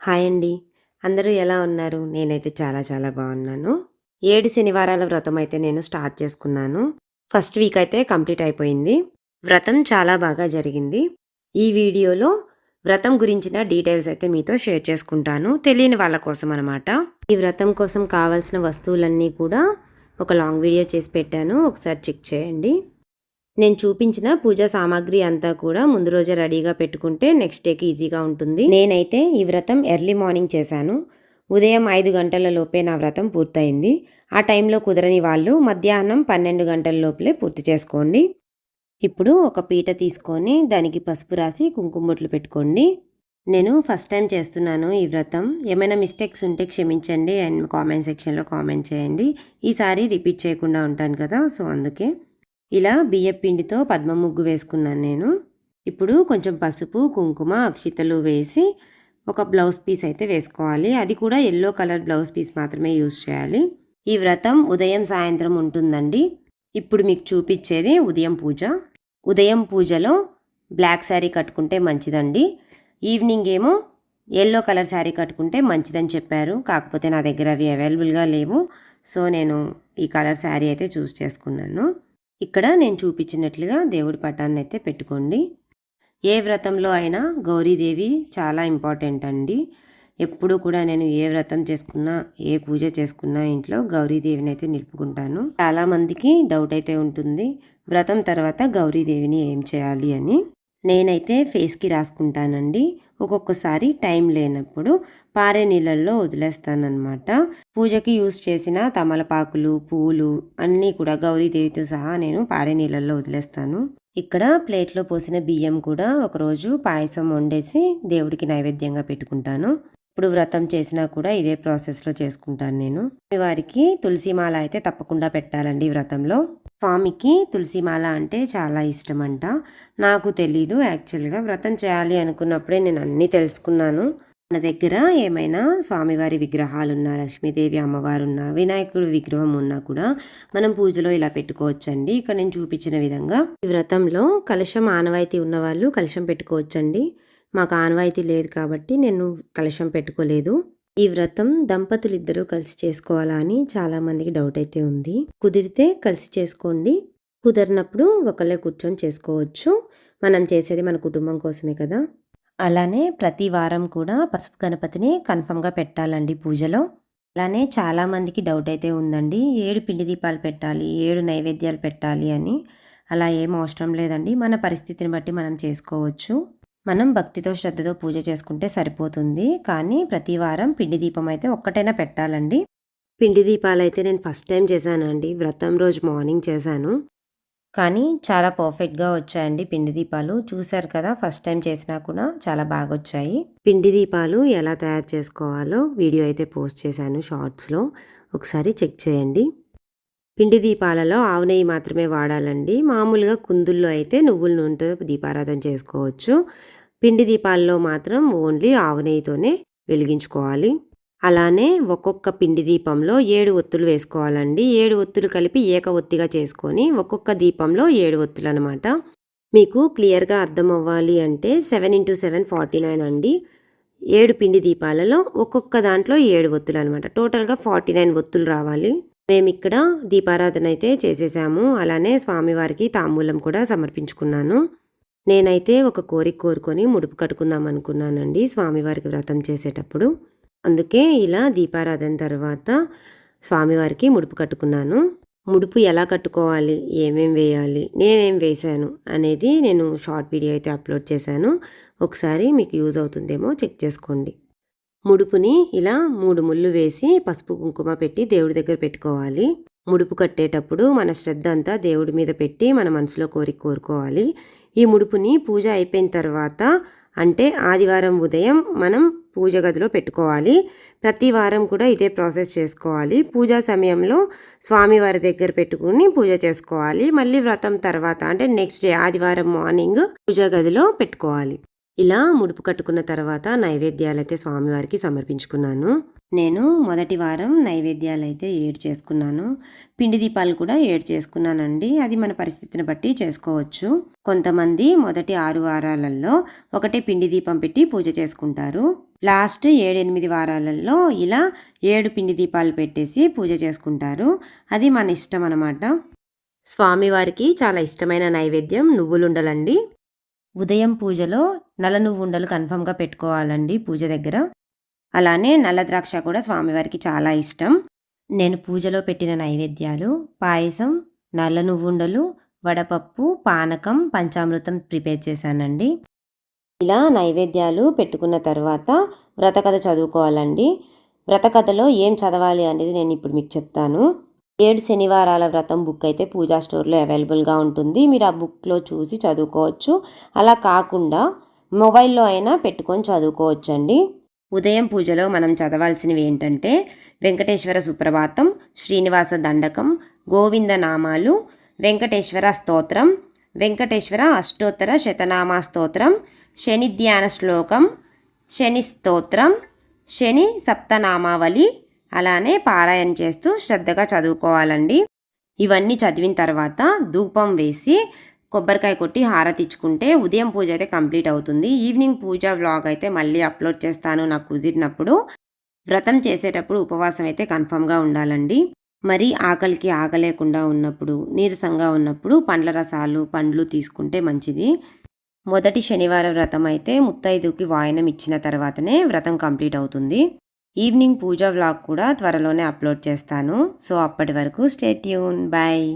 Hi అండి. అందరూ ఎలా ఉన్నారు? నేనైతే చాలా చాలా బాగున్నాను. ఏడు శనివారాల వ్రతం అయితే నేను స్టార్ట్ చేసుకున్నాను. ఫస్ట్ వీక్ అయితే కంప్లీట్ అయిపోయింది. వ్రతం చాలా బాగా జరిగింది. ఈ వీడియోలో వ్రతం గురించిన డీటెయిల్స్ అయితే మీతో షేర్ చేసుకుంటాను. తెలియని వాళ్ళ కోసం అనమాట. ఈ వ్రతం కోసం కావాల్సిన వస్తువులన్నీ కూడా ఒక లాంగ్ వీడియో చేసి పెట్టాను. ఒకసారి చెక్ చేయండి. నేను చూపించిన పూజా సామాగ్రి అంతా కూడా ముందు రోజే రెడీగా పెట్టుకుంటే నెక్స్ట్ డేకి ఈజీగా ఉంటుంది. నేనైతే ఈ వ్రతం ఎర్లీ మార్నింగ్ చేశాను. ఉదయం ఐదు గంటల లోపే నా వ్రతం పూర్తయింది. ఆ టైంలో కుదరని వాళ్ళు మధ్యాహ్నం 12 గంటల లోపలే పూర్తి చేసుకోండి. ఇప్పుడు ఒక పీట తీసుకొని దానికి పసుపు రాసి కుంకుమొట్లు పెట్టుకోండి. నేను ఫస్ట్ టైం చేస్తున్నాను ఈ వ్రతం. ఏమైనా మిస్టేక్స్ ఉంటే క్షమించండి అండ్ కామెంట్ సెక్షన్‌లో కామెంట్ చేయండి. ఈసారి రిపీట్ చేయకుండా ఉంటాను కదా! సో, అందుకే. ఇలా బియ్యపిండితో పద్మ ముగ్గు వేసుకున్నాను నేను. ఇప్పుడు కొంచెం పసుపు, కుంకుమ, అక్షితలు వేసి ఒక బ్లౌజ్ పీస్ అయితే వేసుకోవాలి. అది కూడా ఎల్లో కలర్ బ్లౌజ్ పీస్ మాత్రమే యూజ్ చేయాలి. ఈ వ్రతం ఉదయం, సాయంత్రం ఉంటుందండి. ఇప్పుడు మీకు చూపించేది ఉదయం పూజ. ఉదయం పూజలో బ్లాక్ శారీ కట్టుకుంటే మంచిదండి. ఈవినింగ్ ఏమో ఎల్లో కలర్ శారీ కట్టుకుంటే మంచిదని చెప్పారు. కాకపోతే నా దగ్గర అవి అవైలబుల్‌గా లేవు. సో, నేను ఈ కలర్ శారీ అయితే చూస్ చేసుకున్నాను. ఇక్కడ నేను చూపించినట్లుగా దేవుడి పటాన్నయితే పెట్టుకోండి. ఏ వ్రతంలో అయినా గౌరీదేవి చాలా ఇంపార్టెంట్ అండి. ఎప్పుడూ కూడా నేను ఏ వ్రతం చేసుకున్నా, ఏ పూజ చేసుకున్నా ఇంట్లో గౌరీదేవినైతే నిలుపుకుంటాను. చాలామందికి డౌట్ అయితే ఉంటుంది. వ్రతం తర్వాత గౌరీదేవిని ఏం చేయాలి అని. నేనైతే ఫేస్‌కి రాసుకుంటానండి. ఒక్కొక్కసారి టైం లేనప్పుడు పారే నీళ్ళల్లో వదిలేస్తాననమాట. పూజకి యూస్ చేసిన తమలపాకులు, పూలు అన్నీ కూడా గౌరీదేవితో సహా నేను పారే నీళ్ళల్లో వదిలేస్తాను. ఇక్కడ ప్లేట్‌లో పోసిన బియ్యం కూడా ఒకరోజు పాయసం వండేసి దేవుడికి నైవేద్యంగా పెట్టుకుంటాను. ఇప్పుడు వ్రతం చేసినా కూడా ఇదే ప్రాసెస్‌లో చేసుకుంటాను నేను. వారికి తులసి మాల అయితే తప్పకుండా పెట్టాలండి ఈ వ్రతంలో. స్వామికి తులసిమాల అంటే చాలా ఇష్టమంట. నాకు తెలీదు యాక్చువల్‌గా వ్రతం చేయాలి అనుకున్నప్పుడే నేను అన్నీ తెలుసుకున్నాను. మన దగ్గర ఏమైనా స్వామివారి విగ్రహాలు ఉన్నా లక్ష్మీదేవి అమ్మవారు ఉన్నా వినాయకుడి విగ్రహం ఉన్నా కూడా మనం పూజలో ఇలా పెట్టుకోవచ్చండి. ఇక్కడ నేను చూపించిన విధంగా. ఈ వ్రతంలో కలశం ఆనవాయితీ ఉన్నవాళ్ళు కలశం పెట్టుకోవచ్చండి. మాకు ఆనవాయితీ లేదు కాబట్టి నేను కలశం పెట్టుకోలేదు. ఈ వ్రతం దంపతులిద్దరూ కలిసి చేసుకోవాలా అని చాలామందికి డౌట్ అయితే ఉంది. కుదిరితే కలిసి చేసుకోండి. కుదరినప్పుడు ఒకళ్ళే కూర్చొని చేసుకోవచ్చు. మనం చేసేది మన కుటుంబం కోసమే కదా! అలానే ప్రతి వారం కూడా పసుపు గణపతిని కన్ఫర్మ్‌గా పెట్టాలండి పూజలో. అలానే చాలామందికి డౌట్ అయితే ఉందండి. ఏడు పిండి దీపాలు పెట్టాలి, ఏడు నైవేద్యాలు పెట్టాలి అని. అలా ఏం అవసరం లేదండి. మన పరిస్థితిని బట్టి మనం చేసుకోవచ్చు. మనం భక్తితో, శ్రద్ధతో పూజ చేసుకుంటే సరిపోతుంది. కానీ ప్రతి వారం పిండి దీపం అయితే ఒక్కటైనా పెట్టాలండి. పిండి దీపాలైతే నేను ఫస్ట్ టైం చేశానండి. వ్రతం రోజు మార్నింగ్ చేశాను. కానీ చాలా పర్ఫెక్ట్‌గా వచ్చాయండి పిండి దీపాలు. చూసారు కదా! ఫస్ట్ టైం చేసినా కూడా చాలా బాగొచ్చాయి. పిండి దీపాలు ఎలా తయారు చేసుకోవాలో వీడియో అయితే పోస్ట్ చేశాను షార్ట్స్‌లో. ఒకసారి చెక్ చేయండి. పిండి దీపాలలో ఆవు నెయ్యి మాత్రమే వాడాలండి. మామూలుగా కుందుల్లో అయితే నువ్వుల నూనెతో దీపారాధన చేసుకోవచ్చు. పిండి దీపాల్లో మాత్రం ఓన్లీ ఆవు నెయ్యితోనే వెలిగించుకోవాలి. అలానే ఒక్కొక్క పిండి దీపంలో ఏడు ఒత్తులు వేసుకోవాలండి. ఏడు ఒత్తులు కలిపి ఏక ఒత్తిగా చేసుకొని ఒక్కొక్క దీపంలో ఏడు ఒత్తులు అనమాట మీకు క్లియర్‌గా అర్థం అవ్వాలి అంటే 7/7 49 అండి. ఏడు పిండి దీపాలలో ఒక్కొక్క దాంట్లో ఏడు ఒత్తులు అనమాట టోటల్‌గా 49 ఒత్తులు రావాలి. మేమిక్కడ దీపారాధన అయితే చేసేసాము. అలానే స్వామివారికి తాంబూలం కూడా సమర్పించుకున్నాను. నేనైతే ఒక కోరిక కోరుకొని ముడుపు కట్టుకుందాం అనుకున్నానండి స్వామివారికి వ్రతం చేసేటప్పుడు. అందుకే ఇలా దీపారాధన తర్వాత స్వామివారికి ముడుపు కట్టుకున్నాను. ముడుపు ఎలా కట్టుకోవాలి, ఏమేం వేయాలి, నేనేం వేశాను అనేది నేను షార్ట్ వీడియో అయితే అప్లోడ్ చేశాను. ఒకసారి మీకు యూజ్ అవుతుందేమో చెక్ చేసుకోండి. ముడుపుని ఇలా మూడు ముళ్ళు వేసి పసుపు, కుంకుమ పెట్టి దేవుడి దగ్గర పెట్టుకోవాలి. ముడుపు కట్టేటప్పుడు మన శ్రద్ధ అంతా దేవుడి మీద పెట్టి మన మనసులో కోరిక కోరుకోవాలి. ఈ ముడుపుని పూజ అయిపోయిన తర్వాత అంటే ఆదివారం ఉదయం మనం పూజ గదిలో పెట్టుకోవాలి. ప్రతి వారం కూడా ఇదే ప్రాసెస్ చేసుకోవాలి. పూజా సమయంలో స్వామివారి దగ్గర పెట్టుకొని పూజ చేసుకోవాలి. మళ్ళీ వ్రతం తర్వాత అంటే నెక్స్ట్ డే ఆదివారం మార్నింగ్ పూజా గదిలో పెట్టుకోవాలి. ఇలా ముడుపు కట్టుకున్న తర్వాత నైవేద్యాలైతే స్వామివారికి సమర్పించుకున్నాను. నేను మొదటి వారం నైవేద్యాలైతే ఏడు చేసుకున్నాను. పిండి దీపాలు కూడా ఏడు చేసుకున్నానండి. అది మన పరిస్థితిని బట్టి చేసుకోవచ్చు. కొంతమంది మొదటి ఆరు వారాలలో ఒకటే పిండి దీపం పెట్టి పూజ చేసుకుంటారు. లాస్ట్ ఏడెనిమిది వారాలలో ఇలా ఏడు పిండి దీపాలు పెట్టేసి పూజ చేసుకుంటారు అది మన ఇష్టం అన్నమాట స్వామివారికి చాలా ఇష్టమైన నైవేద్యం నువ్వులుండలండి ఉదయం పూజలో నల్ల నువ్వు ఉండలు కన్ఫామ్గా పెట్టుకోవాలండి పూజ దగ్గర. అలానే నల్ల ద్రాక్ష కూడా స్వామివారికి చాలా ఇష్టం. నేను పూజలో పెట్టిన నైవేద్యాలు పాయసం నల్ల నువ్వుండలు వడపప్పు పానకం పంచామృతం ప్రిపేర్ చేశానండి. ఇలా నైవేద్యాలు పెట్టుకున్న తర్వాత వ్రతకథ చదువుకోవాలండి. వ్రతకథలో ఏం చదవాలి అనేది నేను ఇప్పుడు మీకు చెప్తాను. ఏడు శనివారాల వ్రతం బుక్ అయితే పూజా స్టోర్లో అవైలబుల్గా ఉంటుంది. మీరు ఆ బుక్లో చూసి చదువుకోవచ్చు. అలా కాకుండా మొబైల్లో అయినా పెట్టుకొని చదువుకోవచ్చండి. ఉదయం పూజలో మనం చదవాల్సినవి ఏంటంటే వెంకటేశ్వర సుప్రభాతం శ్రీనివాస దండకం గోవింద నామాలు వెంకటేశ్వర స్తోత్రం వెంకటేశ్వర అష్టోత్తర శతనామా స్తోత్రం శని ధ్యాన శ్లోకం శని స్తోత్రం శని సప్తనామావళి అలానే పారాయణ చేస్తూ శ్రద్ధగా చదువుకోవాలండి. ఇవన్నీ చదివిన తర్వాత ధూపం వేసి కొబ్బరికాయ కొట్టి హారతి ఇచ్చుకుంటే ఉదయం పూజ అయితే కంప్లీట్ అవుతుంది. ఈవినింగ్ పూజ వ్లాగ్ అయితే మళ్ళీ అప్లోడ్ చేస్తాను నాకు కుదిరినప్పుడు. వ్రతం చేసేటప్పుడు ఉపవాసం అయితే కన్ఫామ్గా ఉండాలండి. మరి ఆకలికి ఆగలేకుండా ఉన్నప్పుడు నీరసంగా ఉన్నప్పుడు పండ్ల రసాలు పండ్లు తీసుకుంటే మంచిది. మొదటి శనివారం వ్రతం అయితే ముత్తైదుకి వాయనం ఇచ్చిన తర్వాతనే వ్రతం కంప్లీట్ అవుతుంది. ఈవినింగ్ పూజ వ్లాగ్ కూడా త్వరలోనే అప్లోడ్ చేస్తాను. సో అప్పటి వరకు స్టేట్యూన్ బాయ్.